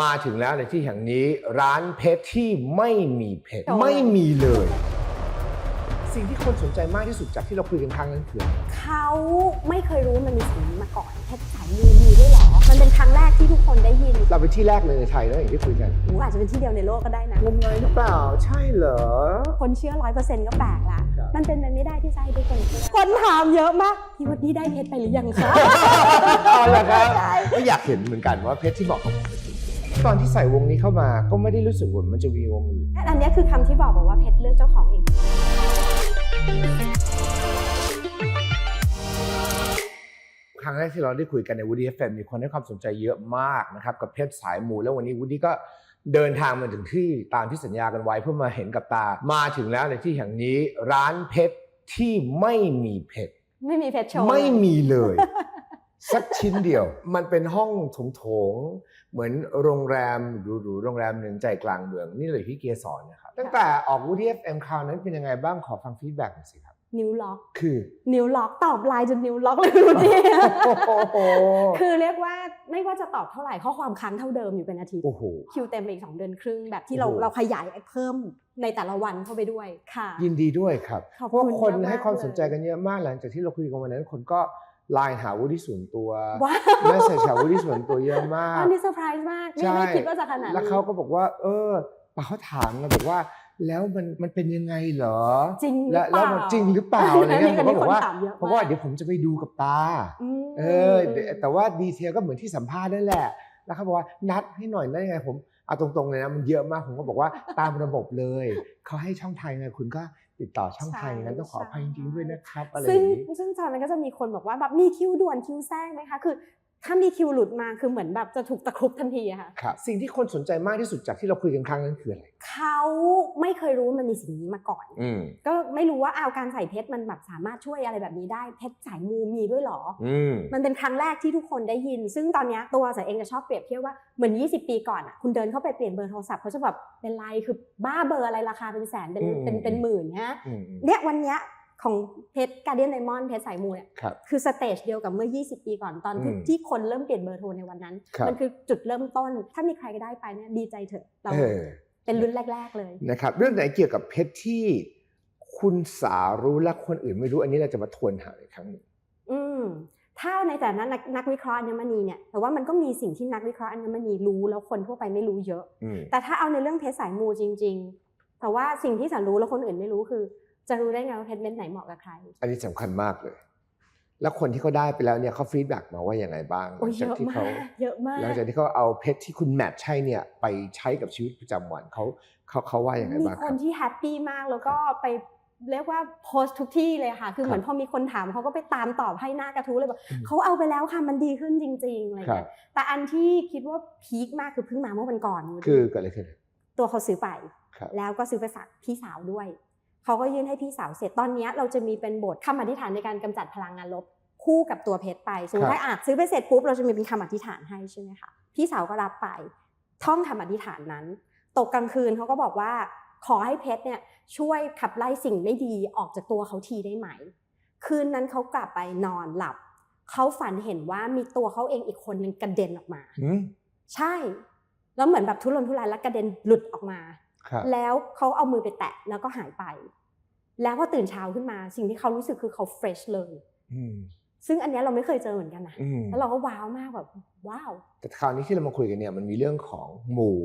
มาถึงแล้วในที่แห่งนี้ร้านเพชรที่ไม่มีเพชรโอ้ไม่มีเลย สิ่งที่คนสนใจมากที่สุดจากที่เราคุยกันครั้งนั้นคืออะไรเขาไม่เคยรู้มันมีสิ่งนี้มาก่อนเพชรสายมูมีด้วยเหรอ มันเป็นครั้งแรกที่ทุกคนได้ยินเราเป็นที่แรกเลยในไทยแล้วอย่างที่คุยกันหรืออาจจะเป็นที่เดียวในโลกก็ได้นะงมงายหรือเปล่าใช่เหรอ คนเชื่อร้อยเปอร์เซ็นต์ก็แปลกละครับมันเป็นไปไม่ได้ที่จะให้ทุกคนเชื่อคนถามเยอะมากพี่วันนี้ได้เพชรไปหรือยังคะเอาละครับใช่ก็อยากเห็นเหมือนกันว่าเพชรที่บอกกับผมเป็นจริง ตอนที่ใส่วงนี้เข้ามาก็ไม่ได้รู้สึกว่ามันจะมีวงอื่น อันเนี้ยคือคำที่บอกบอกว่าเพชรเลือกเจ้าของเอง ครั้งแรกที่เราได้คุยกันใน Woody FM มีคนให้ความสนใจเยอะมากนะครับ กับเพชรสายมูแล้ววันนี้ Woody ก็เดินทางมาถึงที่ตามที่สัญญากันไว้เพื่อมาเห็นกับตา มาถึงแล้วในที่แห่งนี้ร้านเพชรที่ไม่มีเพชรไม่มีเพชรโชว์ไม่มีเลย สักชิ้นเดียว มันเป็นห้องโถงๆเหมือนโรงแรมหรูๆโรงแรมหนึ่งใจกลางเมือง นี่เลยที่เกสรนะครับ ตั้งแต่ออก Woody FM คราวนั้นเป็นยังไงบ้างขอฟังฟีดแบ็กหน่อยสิครับ นิ้วล็อกคือ นิ้วล็อกตอบไลน์จนนิ้วล็อกเลยดูดิโอ้โหคือเรียกว่าไม่ว่าจะตอบเท่าไหร่ข้อความค้างเท่าเดิมอยู่เป็นอาทิตย์โอ้โหคิวเต็มไปอีกสองเดือนครึ่งแบบที่เราโอ้โหเราขยายเพิ่มในแต่ละวันเข้าไปด้วยค่ะ ยินดีด้วยครับขอบเพราะคุณคนมากๆให้ความเลยสนใจกันเยอะมากหลังจากที่เราคุยกันวันนั้นคนก็ ไลน์หา Woody ส่วนตัวว้าวแมสเซจหา Woody ส่วนตัวเยอะมากอันนี้เซอร์ไพรส์มากไม่ใช่ไม่คิดว่าจะขนาดนี้แล้วเขาก็บอกว่า เออปาเขาถามนะบอกว่าแล้วมันมันเป็นยังไงเหรอ จริงหรือและเปแล้วล่ามันจริงหรือเปล่าอะไรเงี้ยผมก็บอกว่านนี้คนถามเยอะมเพราะว่าเดี๋ยวผมจะไปดูกับตามเออแต่แต่ว่าดีเทลก็เหมือนที่สัมภาษณ์นั่นแหละ แล้วเขาบอกว่านัดให้หน่อยได้ไงผมเอาตรงๆเลยนะมันเยอะมากผมก็บอกว่าตามระบบเลยเขาให้ช่องทางไงคุณก็ ติดต่อช่องทางอย่างนั้นต้องขออภัยจริงๆด้วยนะครับอะไรอซึ่งย่างนี้ซึ่งตอนนั้นก็จะมีคนบอกว่าแบบมีคิวด่วนคิวแทรกไหมคะคือ ถ้ามีคิวหลุดมาคือเหมือนแบบจะถูกตะครุบทันทีอะค่ะ ครับสิ่งที่คนสนใจมากที่สุดจากที่เราคุยกันครั้งนั้นคืออะไร เขาไม่เคยรู้ว่ามันมีสิ่งนี้มาก่อน อืมก็ไม่รู้ว่าเอาวการใส่เพชรมันแบบสามารถช่วยอะไรแบบนี้ได้เพชรสายมูมีด้วยเหรอ อืม มันเป็นครั้งแรกที่ทุกคนได้ยิน ซึ่งตอนเนี้ยตัวสายเองจะชอบเปรียบเทียบว่าเหมือน 20 ปีก่อนอะคุณเดินเข้าไปเปลี่ยนเบอร์โทรศัพท์เขาจะแบบเป็นไรคือบ้าเบอร์อะไรราคาเป็นแสนเป็นอืม เป็นเป็นหมื่นฮะ อืมอืม เนี่ยวันเนี้ย ของเพชรการเดียนไดมอนด์เพชรสายมูเนี่ยครับคือสเตจเดียวกับเมื่อ 20 ปีก่อนตอนที่อืมที่คนเริ่มเปลี่ยนเบอร์โทรในวันนั้นครับมันคือจุดเริ่มต้น ถ้ามีใครก็ได้ไปเนี่ยดีใจเถอะเราเออเป็นรุ่นแรก ๆ เลยนะครับเรื่องไหนเกี่ยวกับเพชรที่คุณสารู้และคนอื่นไม่รู้อันนี้เราจะมาทวนหาอีกครั้งหนึ่งอืมถ้าในแต่นั้นนักนักวิเคราะห์อัญมณีเนี่ยแต่ว่ามันก็มีสิ่งที่นักวิเคราะห์อัญมณีรู้แล้วคนทั่วไปไม่รู้เยอะอืมแต่ถ้าเอาในเรื่องเพชรสายมูจริง ๆ แต่ว่าสิ่งที่สันรู้แล้วคนอื่นไม่รู้คือ จะรู้ได้ไงว่าเพชรเม็ดไหนเหมาะกับใคร อันนี้สำคัญมากเลย แล้วคนที่เขาได้ไปแล้วเนี่ยเขาฟีดแบ็กมาว่ายังไงบ้างหโอ้ลัยงเยจากอะที่มาเขากเยอะมากหลังจากที่เขาเอาเพชรที่คุณแมทใช่เนี่ยไปใช้กับชีวิตประจำวันเขาเขาเขาว่ายังไงมีบ้างคคนรับที่แฮปปี้มากแล้วก็ไปเรียกว่าโพสต์ทุกที่เลยค่ะ คือเหมือนพอมีคนถามเขาก็ไปตามตอบให้หน้ากระทู้เลยบอกอืมเขาเอาไปแล้วค่ะมันดีขึ้นจริงๆอะไรครับเงี้ยแต่อันที่คิดว่าพีคมากคือเพิ่งมาเมื่อวันก่อน คือเกิดอะไรขึ้น ตัวเขาซื้อไปครับแล้วก็ซื้อไปฝากพี่สาวด้วย เขาก็ยื่นให้พี่สาวเสร็จตอนเนี้ยเราจะมีเป็นบทคำอธิษฐานในการกำจัดพลังงานลบคู่กับตัวเพชรไปสมมครัติบว่าอะซื้อไปเสร็จปุ๊บเราจะมีเป็นคำอธิษฐานให้ใช่ไหมคะพี่สาวก็รับไป ท่องคำอธิษฐานนั้น ตกกลางคืนเขาก็บอกว่า ขอให้เพชรเนี่ยช่วยขับไล่สิ่งไม่ดีออกจากตัวเขาทีได้ไหม คืนนั้นเขากลับไปนอนหลับเขาฝันเห็นว่ามีตัวเขาเองอีกคนนึงกระเด็นออกมาอืมใช่ แล้วเหมือนแบบทุรนทุรายแล้วกระเด็นหลุดออกมาครับแล้วเขาเอามือไปแตะแล้วก็หายไป แล้วพอตื่นเช้าขึ้นมาสิ่งที่เขารู้สึกคือเขาเฟรชเลยอืมซึ่งอันเนี้ยเราไม่เคยเจอเหมือนกันนะอืมแล้วเราก็ว้าวมากแบบว้าวแต่คราวนี้ที่เรามาคุยกันเนี่ยมันมีเรื่องของหมู่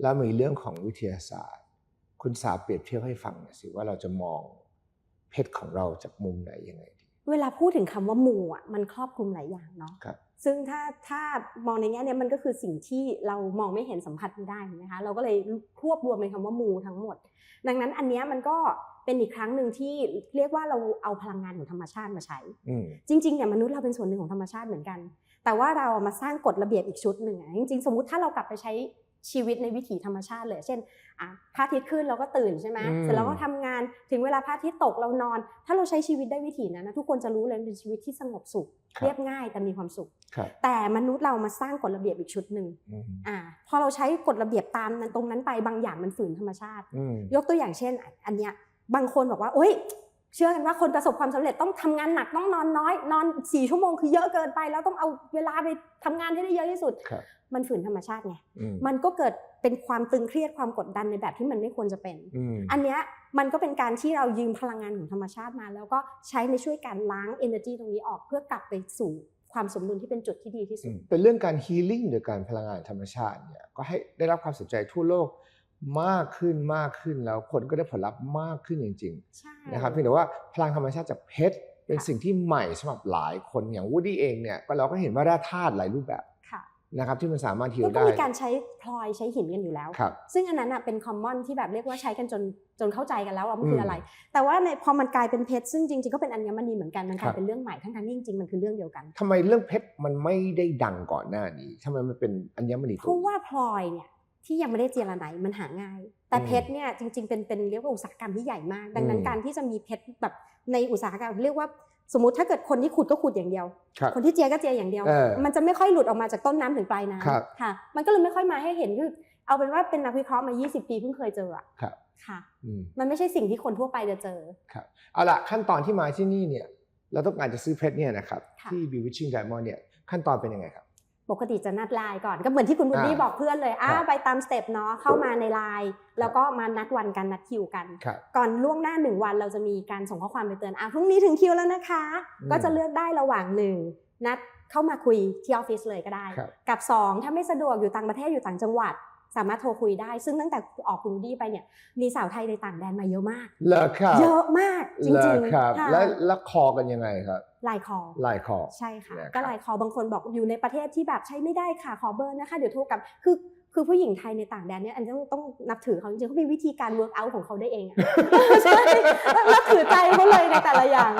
แล้วมีเรื่องของวิทยาศาสตร์ คุณสาเปรียบเทียบให้ฟังหน่อยสิว่าเราจะมองเพชรของเราจากมุมไหนยังไงดีเวลาพูดถึงคำว่าหมู่อะมันครอบคลุมหลายอย่างเนาะครับซึ่งถ้าถ้ามองในแง่เนี้ยมันก็คือสิ่งที่เรามองไม่เห็นสัมผัสไม่ได้ถูกไหมคะเราก็เลยรวบรวมเป็นคำว่าหมู่ทั้งหมด ดังนั้นอันเนี้ยมันก็ เป็นอีกครั้งหนึ่งที่เรียกว่าเราเอาพลังงานของธรรมชาติมาใช้อืมจริงๆเนี่ยมนุษย์เราเป็นส่วนหนึ่งของธรรมชาติเหมือนกัน แต่ว่าเราเอามาสร้างกฎระเบียบอีกชุดหนึ่งอะจริงๆ สมมุติถ้าเรากลับไปใช้ชีวิตในวิถีธรรมชาติเลย เช่นอะพระอาทิตย์ขึ้นเราก็ตื่นใช่ไหมอืมเสร็จแล้วก็ทำงานถึงเวลาพระอาทิตย์ตกเรานอน ถ้าเราใช้ชีวิตได้วิถีนั้นนะทุกคนจะรู้เลยมันเป็นชีวิตที่สงบสุขครับเรียบง่ายแต่มีความสุขครับแต่มนุษย์เรามาสร้างกฎระเบียบอีกชุดหนึ่งอืมอ่าพอเราใช้กฎระเบียบตามนั้นตรงนั้นไปบางอย่างมันฝืนธรรมชาติอืมยกตัวอย่างเช่น อันเนี้ย บางคนบอกว่าโอ๊ยเชื่อกันว่าคนประสบความสำเร็จต้องทำงานหนักต้องนอนน้อย นอนสี่ชั่วโมงคือเยอะเกินไป แล้วต้องเอาเวลาไปทำงานให้ได้เยอะที่สุดครับมันฝืนธรรมชาติไงอืมมันก็เกิดเป็นความตึงเครียดความกดดันในแบบที่มันไม่ควรจะเป็นอืมอันเนี้ยมันก็เป็นการที่เรายืมพลังงานของธรรมชาติมา แล้วก็ใช้ในช่วยการล้าง energy ตรงนี้ออกเพื่อกลับไปสู่ความสมดุลที่เป็นจุดที่ดีที่สุอืดมเป็นเรื่องการฮีลิ่งโดยการพลังงานธรรมชาติเนี่ยก็ให้ได้รับความสนใจทั่วโลก มากขึ้นมากขึ้นแล้วคนก็ได้ผลลัพธ์มากขึ้นจริงใช่ๆนะครับเพียงแต่ว่าพลังธรรมชาติจากเพชรเป็นค่ะสิ่งที่ใหม่สำหรับหลายคนอย่างวูดดี้เองเนี่ยก็เราก็เห็นว่าแร่ธาตุหลายรูปแบบค่ะนะครับที่มันสามารถฮิก็วต้องได้มีการใช้พลอยใช้หินกันอยู่แล้วครับซึ่งอันนั้นอะเป็นคอมมอนที่แบบเรียกว่าใช้กันจนจนเข้าใจกันแล้วว่ามันคือมอะไร แต่ว่าในพอมันกลายเป็นเพชรซึ่งจริงๆก็เป็นอัญมณีเหมือนกันมันกลาครัยบเป็นเรื่องใหม่ทั้งๆที่จริงๆมันคือเรื่องเดียวกันทำไมเรื่องเพชรมันไม่ได้ดังก่อนหน้านี้ทำไมมันเป็นอัญมณีเพตัวราะว่าพลอยเนี่ย ที่ยังไม่ได้เจรไนมันหาง่าย แต่อืมเพชรเนี่ยจริงๆเป็นเป็นเรียกว่าอุตสาหกรรมที่ใหญ่มาก ดังนั้อืนมการที่จะมีเพชรแบบในอุตสาหกรรมเรียกว่าสมมติถ้าเกิดคนที่ขุดก็ขุดอย่างเดียวครับคนที่เจียก็เจียอย่างเดียวเออมันจะไม่ค่อยหลุดออกมาจากต้นน้ำถึงปลายครับน้ำค่ะ มันก็เลยไม่ค่อยมาให้เห็นคือเอาเป็นว่าเป็นนักวิเคราะห์มา 20 ปีเพิ่งเคยเจออะครับค่ะอืมมันไม่ใช่สิ่งที่คนทั่วไปจะเจอครับเอาละขั้นตอนที่มาที่นี่เนี่ยเราต้องการจะซื้อเพชรเนี่ยนะครับค่ะที่ Bewitching Diamond เนี่ยขั้นตอนเป็นยังไงครับ ปกติจะนัดไลน์ก่อนก็เหมือนที่คุณบุดดี้อ่าบอกเพื่อนเลยอ่าครับไปตามสเต็ปเนาะเข้ามาในไลน์แล้วก็มานัดวันกันนัดคิวกันครับก่อนล่วงหน้าหนึ่งวันเราจะมีการส่งข้อความไปเตือนอะพรุ่งนี้ถึงคิวแล้วนะคะอืมก็จะเลือกได้ระหว่างหนึ่งนัดเข้ามาคุยที่ออฟฟิศเลยก็ได้ครับกับสองถ้าไม่สะดวกอยู่ต่างประเทศอยู่ต่างจังหวัด สามารถโทรคุยได้ ซึ่งตั้งแต่ออกคุณวูดดี้ไปเนี่ยมีสาวไทยในต่างแดนมาเยอะมากเลิกครับเยอะมากจเลิริกงครับๆค่ะแล้วแล้วคอกันยังไงครับไลน์คอไลน์คอใช่ค่ะนะครับก็ไลน์คอบางคนบอกอยู่ในประเทศที่แบบใช้ไม่ได้ค่ะขอเบอร์นะคะเดี๋ยวโทรกลับคือ คือผู้หญิงไทยในต่างแดนเนี่ยอันนี้ต้องต้องนับถือเขาจริงๆเขามีวิธีการ work out ของเขาได้เองอะใช่นับถือใจเขาเลยในแต่ละอย่าง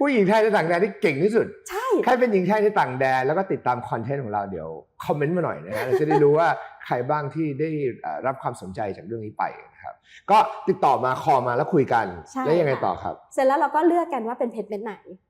ผู้หญิงไทยในต่างแดนที่เก่งที่สุด ใช่ใครเป็นหญิงไทยในต่างแดนแล้วก็ติดตามคอนเทนต์ของเราเดี๋ยวคอมเมนต์มาหน่อยนะฮะเราจะได้รู้ว่าใครบ้างที่ได้เอ่อรับความสนใจจากเรื่องนี้ไปนะครับ ก็ติดต่อมาคอมาแล้วคุยกันใช่แล้วยังไงค่ะต่อครับ เสร็จแล้วเราก็เลือกกันว่าเป็นเพจเม็ดไหนค่ะอืม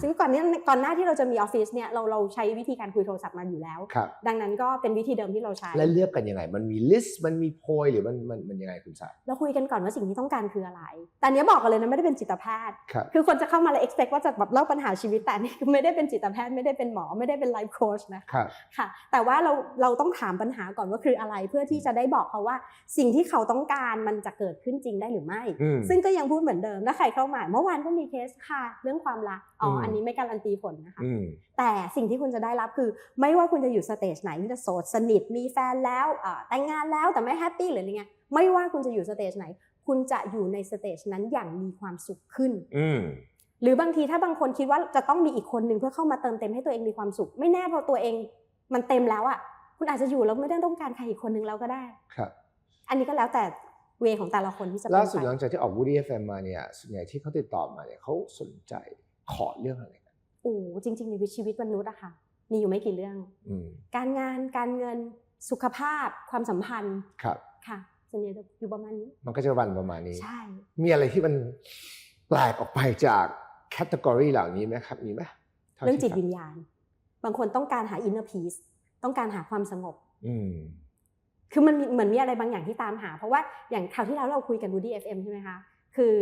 ซึ่งก่อนเนี้ก่อนหน้าที่เราจะมีออฟฟิศเนี่ยเราเราใช้วิธีการคุยโทรศัพท์มาอยู่แล้วครับดังนั้นก็เป็นวิธีเดิมที่เราใช้ แล้วเลือกกันยังไง มันมีลิสต์มันมีโพยหรือมันมันมันยังไงคุณสาเราคุยกันก่อนว่าสิ่งที่ต้องการคืออะไร แต่อันเนี้ยบอกกันเลยนะไม่ได้เป็นจิตแพทย์ครับคือคนจะเข้ามาแล้ว expect ว่าจะแบบเล่าปัญหาชีวิตแต่อันนี่คือไม่ได้เป็นจิตแพทย์ไม่ได้เป็นหมอไม่ได้เป็น life coach นะครับค่ะ แต่ว่าเราเราต้องถามปัญหาก่อนว่าคืออะไรเพื่อที่จะได้บอกเขาว่าสิ่งที่เขาต้องการมันจะเกิดขึ้นจริงได้หรือไม่อืมซึ่งก็ยังพูดเหมือนเดิมถ้าใครเข้ามาเมื่อวานก็มีเคสค่ะ เรื่องความรักอ๋ออมอันนี้ไม่การันตีผลนะคะอืมแต่สิ่งที่คุณจะได้รับคือ ไม่ว่าคุณจะอยู่สเตจไหนคุณจะโสดสนิทมีแฟนแล้วอ่าแต่งงานแล้วแต่ไม่แฮปปี้หรืออะไรเงี้ยไม่ว่าคุณจะอยู่สเตจไหน คุณจะอยู่ในสเตจนั้นอย่างมีความสุขขึ้นอืมหรือบางทีถ้าบางคนคิดว่าจะต้องมีอีกคนหนึ่งเพื่อเข้ามาเติมเต็มให้ตัวเองมีความสุข ไม่แน่พอตัวเองมันเต็มแล้วอะคุณอาจจะอยู่แล้วไม่ได้ต้องการใครอีกคนหนึ่งแล้วก็ได้ครับ อันนี้ก็แล้วแต่เวของแต่ละคนที่จะเป็นล่าสุดไปหลังจากที่ออก Woody FM มาเนี่ยส่วนใหญ่ที่เขาติดต่อมาเนี่ยเขาสนใจ ขอเรื่องอะไรกันโอ้จริงๆในชีวิตมนุษย์อะค่ะมีอยู่ไม่กี่เรื่องอืมการงานการเงินสุขภาพความสัมพันธ์ครับค่ะส่วนใหญ่จะอยู่ประมาณนี้ มันก็จะวันประมาณนี้ใช่มีอะไรที่มันแปลกออกไปจากแคตตากรีเหล่านี้ไหมครับมีไหมท่าเรื่องจิตที่วิญญาณ บางคนต้องการหา inner peace ต้องการหาความสงบ อืมคือมันมีเหมือนมีอะไรบางอย่างที่ตามหา เพราะว่าอย่างคราวที่แล้วเราคุยกัน Woody FM ใช่ไหมคะคือ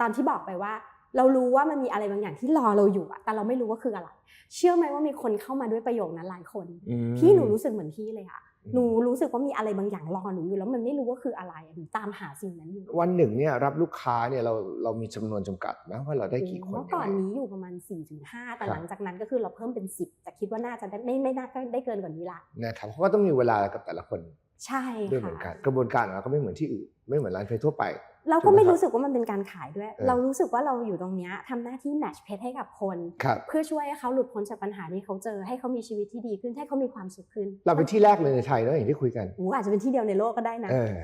ตอนที่บอกไปว่า เรารู้ว่ามันมีอะไรบางอย่างที่รอเราอยู่อะแต่เราไม่รู้ว่าคืออะไร เชื่อไหมว่ามีคนเข้ามาด้วยประโยคนั้นหลายคนอืมพี่หนูรู้สึกเหมือนพี่เลยค่ะอืมหนูรู้สึกว่ามีอะไรบางอย่างรอหนูอยู่แล้วมันไม่รู้ว่าคืออะไรอะหนูตามหาสิ่งนั้นอยู่วันหนึ่งเนี่ยรับลูกค้าเนี่ยเราเรามีจำนวนจำกัดไหมว่าเราได้กี่คนเมื่อก่อนยังไงนี้อยู่ประมาณ4ี่ถึงห้าแต่ครับหลังจากนั้นก็คือเราเพิ่มเป็น 10 แต่คิดว่าน่าจะได้ไม่ไม่น่าได้เกินกว่านี้ละนะครับเพราะว่าต้องมีเวลากับแต่ละคนใช่ด้วยเหมือนกัค่ะนกระบวนการของเราก็ไม่เหมือนที่อื่นไม่เหมือนร้านเพชรทั่วไป เราถูก็กไหมไม่ครับรู้สึกว่ามันเป็นการขายด้วยเออเรารู้สึกว่าเราอยู่ตรงเนี้ยทำหน้าที่แมทช์เพชรให้กับคนครับเพื่อช่วยให้เขาหลุดพ้นจากปัญหาที่เขาเจอให้เขามีชีวิตที่ดีขึ้นให้เขามีความสุขขึ้น เราเป็นที่แรกเลยในไทยเนอะอย่างที่คุยกันโอ้อาจจะเป็นที่เดียวในโลกก็ได้นะเออ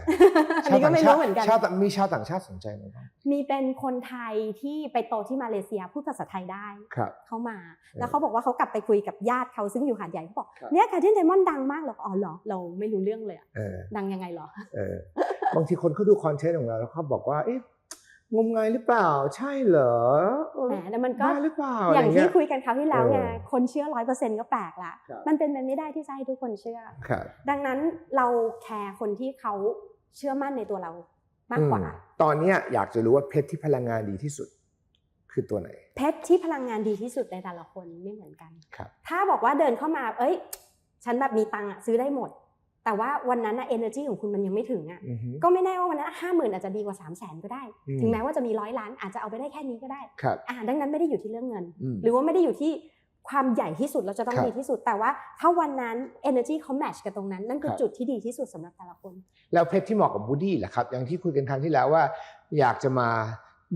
อันนี้ก็ไม่รู้เหมือนกันชาวต่างมีชาวต่างชาติสนใจไหมบ้างมีเป็นคนไทยที่ไปโตที่มาเลเซียพูดภาษาไทยได้ครับเข้ามา แล้วเขาบอกว่าเขากลับไปคุยกับญาติเขาซึ่งอยู่หาดใหญ่เขาบอกครับเนี่ยการที่ไดมอนด์ดังมากเหรออ๋อเหรอเราไม่รู้เรื่องเลยอะเออดังยังไงเหรอเออ บางทีคนเขาดูคอนเทนต์ของเราแล้วเขาบอกว่าเอ๊ะงมงายหรือเปล่า ใช่เหรอเออแหมแต่มันก็บ้าหรือเปล่าอย่างะไรที่เงี้คุยกันคราวที่แล้วไงเออคนเชื่อร้อยเปอร์เซ็นต์ก็แปลกละครับมันเป็นไปไม่ได้ที่จะให้ทุกคนเชื่อครับดังนั้นเราแคร์คนที่เขาเชื่อมั่นในตัวเรามากกว่าอืมตอนเนี้ยอยากจะรู้ว่าเพชรที่พลังงานดีที่สุด คือตัวไหน เพชรที่พลังงานดีที่สุดในแต่ละคนไม่เหมือนกันครับถ้าบอกว่าเดินเข้ามา เอ้ย ฉันแบบมีตังค์อะซื้อได้หมด แต่ว่าวันนั้นอะ energy ของคุณมันยังไม่ถึงอะอือฮึก็ไม่แน่ว่าวันนั้นห้าหมื่นอาจจะดีกว่าสามแสนก็ได้อืมถึงแม้ว่าจะมีร้อยล้านอาจจะเอาไปได้แค่นี้ก็ได้ครับอ่าดังนั้นไม่ได้อยู่ที่เรื่องเงินอืมหรือว่าไม่ได้อยู่ที่ความใหญ่ที่สุดเราจะต้องครับดีที่สุด แต่ว่าถ้าวันนั้น energy เขา match กันตรงนั้น นั่นคือครับจุดที่ดีที่สุดสำหรับแต่ละคน แล้วเพชรที่เหมาะกับบูดี้แหละครับ อย่างที่คุยกันครั้งที่แล้วว่า อยากจะมา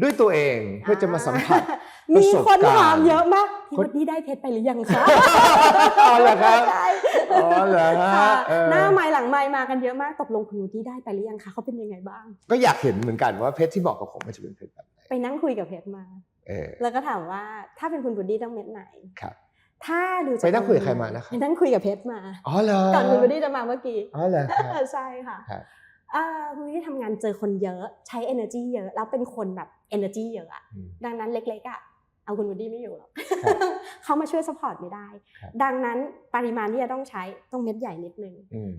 ด้วยตัวเองเพื่อจะมาสัมผัสปมีระสบคนการณ์ถามเยอะมากพี่คนวุฒิได้เพชรไปหรือยังคะอ๋อเหรอครับใช่ อ๋อเหรอฮะค่ะเออหน้าไม้หลังไม้มากันเยอะมากตกลงคุณวุฒิได้ไปหรือยังคะเขาเป็นยังไงบ้าง ก็อยากเห็นเหมือนกันว่าเพชรที่เหมาะกับผมมันจะเป็นเพชรแบบไหนไปนั่งคุยกับเพชรมา เออ แล้วก็ถามว่าถ้าเป็นคุณวุฒิต้องเม็ดไหนครับ ถ้าดูจากไปนั่งคุยกับใครมานะครับ ไปนั่งคุยกับเพชรมาอ๋อเหรอก่อนคุณวุฒิจะมาเมื่อกี้อ๋อเหรอครับ ใช่ค่ะครับ อ่าคุณวุฒิทำงานเจอคนเยอะใช้ energy เยอะแล้วเป็นคนแบบ energy เยอะอะ อืม ดังนั้นเล็กๆอะ เอาคุณวูดดี้ไม่อยู่หรอกครับเขามาช่วย support ไม่ได้ครับดังนั้นปริมาณที่จะต้องใช้ต้องเม็ดใหญ่นิดนึงอืม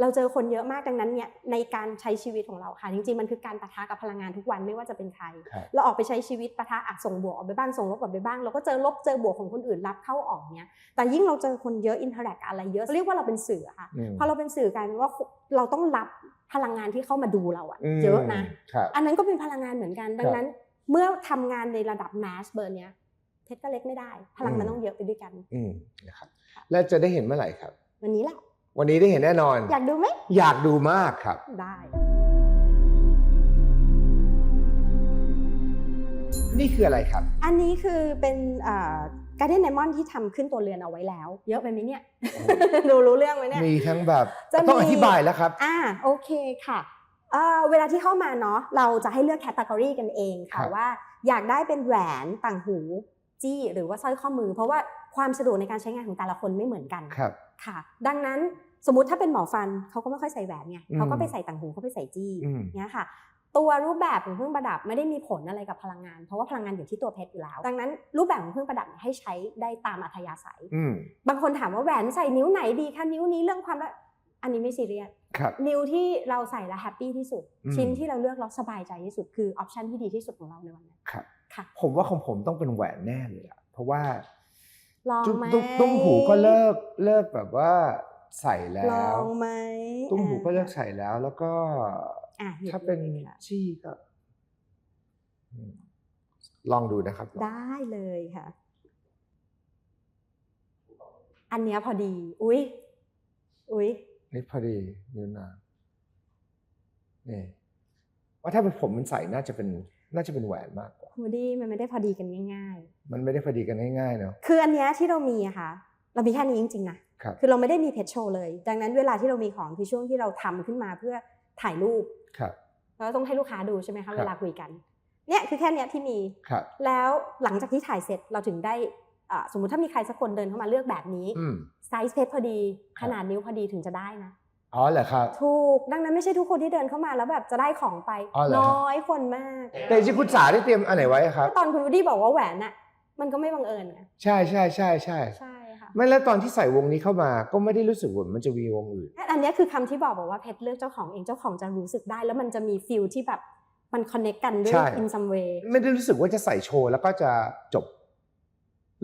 เราเจอคนเยอะมากดังนั้นเนี่ยในการใช้ชีวิตของเราค่ะ จริงๆมันคือการปะทะกับพลังงานทุกวันไม่ว่าจะเป็นใครครับเราออกไปใช้ชีวิตปะทะอะส่งบวกออกไปบ้างส่งลบออกไปบ้างเราก็เจอลบเจอบวกของคนอื่นรับเข้าออกเนี้ยแต่ยิ่งเราเจอคนเยอะอินเทอร์แอคอะไรเยอะเรียกว่าเราเป็นสื่ออะค่ะอืมพอเราเป็นสื่อกลายเป็นว่าเราต้องรับพลังงานที่เข้ามาดูเราอะมเยอะนะครับอันนั้นก็เป็นพลังงานเหมือนกัน ดัคงรับนั้น เมื่อทำงานในระดับแมสเบอร์เนี้ยเพชรก็เล็กไม่ได้ พลังมันอืมต้องเยอะไปด้วยกัน อืมนะครับแล้วจะได้เห็นเมื่อไหร่ครับ วันนี้แหละวันนี้ได้เห็นแน่นอน อยากดูไหมอยากดูมากครับ ได้ นี่คืออะไรครับ อันนี้คือเป็นการ์เด้นไดมอนที่ทำขึ้นตัวเรือนเอาไว้แล้ว เยอะไปไหมเนี่ย ดูรู้เรื่องไหมเนี่ย มีทั้งแบบจะมีต้องอธิบายแล้วครับ อ่าโอเคค่ะ เอ่อเวลาที่เข้ามาเนาะเราจะให้เลือกแคตตากรีกันเองค่ะครับว่าอยากได้เป็นแหวนต่างหูจี้หรือว่าสร้อยข้อมือ เพราะว่าความสะดวกในการใช้งานของแต่ละคนไม่เหมือนกันครับค่ะ ดังนั้นสมมติถ้าเป็นหมอฟันเขาก็ไม่ค่อยใส่แหวนไงอืมเขาก็ไปใส่ต่างหูเขาไปใส่จี้อืมเนี้ยค่ะ ตัวรูปแบบของเครื่องประดับไม่ได้มีผลอะไรกับพลังงาน เพราะว่าพลังงานอยู่ที่ตัวเพชรอยู่แล้ว ดังนั้นรูปแบบของเครื่องประดับเนี่ยให้ใช้ได้ตามอัธยาศัยอืมบางคนถามว่าแหวนใส่นิ้วไหนดีคะนิ้วนี้เรื่องความรัก อันนี้ไม่ซีเรียสครับนิ้วที่เราใส่แล้วแฮปปี้ที่สุดอืมชิ้นที่เราเลือกแล้วสบายใจที่สุดคือออปชันที่ดีที่สุดของเราในวันนั้นครับค่ะ ผมว่าของผมต้องเป็นแหวนแน่เลยอะเพราะว่าลองตุ้มไหมตุ้มตุ้มหูก็เลิกเลิกแบบว่าใส่แล้ลอวงไหมตุ้มหูก็เลิกอ่าใส่แล้ว แล้วก็อะหยิบถ้าเป็นเลยค่ะจี้ก็อืมลองดูนะครับ ได้เลยค่ะ อันเนี้ยพอดี อุ๊ยอุ๊ย นี่พอดีนิ้วนางนี่ว่าถ้าเป็นผมมันใส่น่าจะเป็นน่าจะเป็นแหวนมากกว่าฮูดี้มันไม่ได้พอดีกันง่ายมันไม่ได้พอดีกันง่ายๆเนาะๆคืออันเนี้ยที่เรามีอะค่ะ เรามีแค่นี้จริงๆนะครับคือเราไม่ได้มีเพจโชว์เลย ดังนั้นเวลาที่เรามีของคือช่วงที่เราทำขึ้นมาเพื่อถ่ายรูปครับเราต้องให้ลูกค้าดูใช่ไหมครัคะบเวลาคุยกัน เนี่ยคือแค่เนี้ยที่มีครับแล้วหลังจากที่ถ่ายเสร็จเราถึงได้อ่า สมมุติถ้ามีใครสักคนเดินเข้ามาเลือกแบบนี้อืมไซส์เพชรพอดีครับขนาดนิ้วพอดีถึงจะได้นะอ๋อเหรอครับถูกดังนั้นไม่ใช่ทุกคนที่เดินเข้ามาแล้วแบบจะได้ของไปอ๋อเหรอน้อยคนมาก แต่จริงๆคุณสาได้เตรียมอันไหนไว้ครับตอนคุณวูดดี้บอกว่าแหวนน่ะมันก็ไม่บังเอิญไงใช่ใช่ใช่ใช่ใช่ค่ะไม่แล้วตอนที่ใส่วงนี้เข้ามาก็ไม่ได้รู้สึกว่ามันจะมีวงอื่นอันเนี้ยคือคำที่บอกบอกว่าเพชรเลือกเจ้าของเองเจ้าของจะรู้สึกได้ แล้วมันจะมีฟิลที่แบบมันคอนเน c กกันด้วยใช่ in some way ไม่ได้รู้สึกว่าจะใส่โชว์แล้วก็จะจบ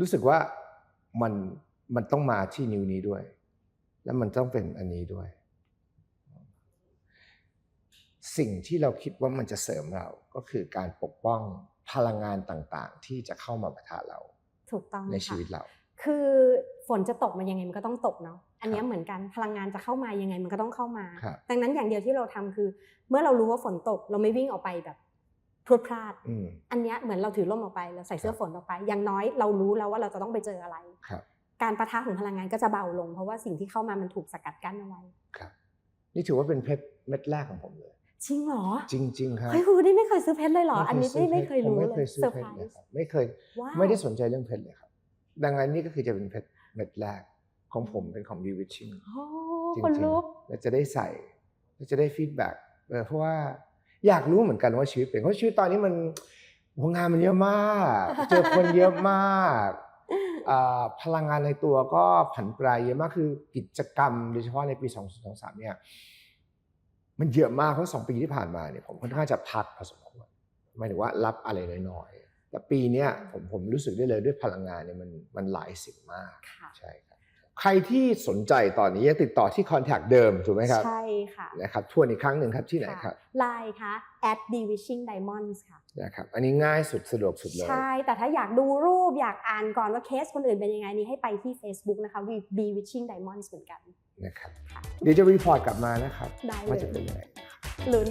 รู้สึกว่ามันมันต้องมาที่นิ้วนี้ด้วย แล้วมันต้องเป็นอันนี้ด้วย สิ่งที่เราคิดว่ามันจะเสริมเราก็คือการปกป้องพลังงานต่างๆ ที่จะเข้ามาปะทะเรา ถูกต้องในค่ะชีวิตเรา คือฝนจะตกมันยังไงมันก็ต้องตกเนาะอันเนี้ครับยเหมือนกันพลังงานจะเข้ามายังไงมันก็ต้องเข้ามาครับดังนั้นอย่างเดียวที่เราทำคือ เมื่อเรารู้ว่าฝนตกเราไม่วิ่งออกไปแบบ พรวดพลาดอืมอันเนี้ยเหมือนเราถือร่มออกไปเราใส่เสื้อฝนออกไปอย่างน้อยเรารู้แล้วว่าเราจะต้องไปเจออะไรครับการประทะของพลังงานก็จะเบาลง เพราะว่าสิ่งที่เข้ามามันถูกสกัดกั้นเอาไว้ครับ นี่ถือว่าเป็นเพชรเม็ดแรกของผมเลยจริงเหรอ จริงๆครับเฮ้ยคุณนี่ไม่เคยซื้อเพชรเลยเหรอ อันนี้ซื้ไม่ไม่เคยรู้ผมไม่เลเคยยซื้อเซอร์เพไพชรรเลยส์ครับไม่เคยว้าวไม่ได้สนใจเรื่องเพชรเลยครับ ดังนั้นนี่ก็คือจะเป็นเพชรเม็ดแรกของผมเป็นของ b ีวิชิงโอ้จริงคนๆลุกแล้วจะได้ใส่แล้วจะได้ฟีดแบ็กเออเพราะว่า อยากรู้เหมือนกันว่าชีวิตเป็นเพราะชีวิตตอนนี้มันโหงานมันเยอะมาก เจอคนเยอะมากอ่าพลังงานในตัวก็ผันแปรเยอะมากคือกิจกรรมโดยเฉพาะในปี 2023 เนี่ย มันเยอะมากเพราะสองปีที่ผ่านมาเนี่ยผมค่อนข้างจะพักพอสมควรหมายถึงว่ารับอะไรน้อยแต่ปีเนี้ยผมผมรู้สึกได้เลยด้วยพลังงานเนี่ยมันมันหลายสิ่งมากค่ะใช่ครับ ใครที่สนใจตอนนี้ยังติดต่อที่คอนแทคเดิมถูกไหมครับ ใช่ค่ะนะครับทวนอีกครั้งหนึ่งครับที่ไหนครับไลน์ค่ะ at d w i s h i n g diamonds ค่ะนะครับอันนี้ง่ายสุดสะดวกสุดเลย ใช่ แต่ถ้าอยากดูรูปอยากอ่านก่อนว่าเคสคนอื่นเป็นยังไงนี่ให้ไปที่ Facebook นะคะ b w i s h i n g diamonds เหมือนกันนะครับค่ะเดี๋ยวจะรีพอร์ตกลับมานะครับ ได้ว่าเลจะเป็นยยังไงลุ้น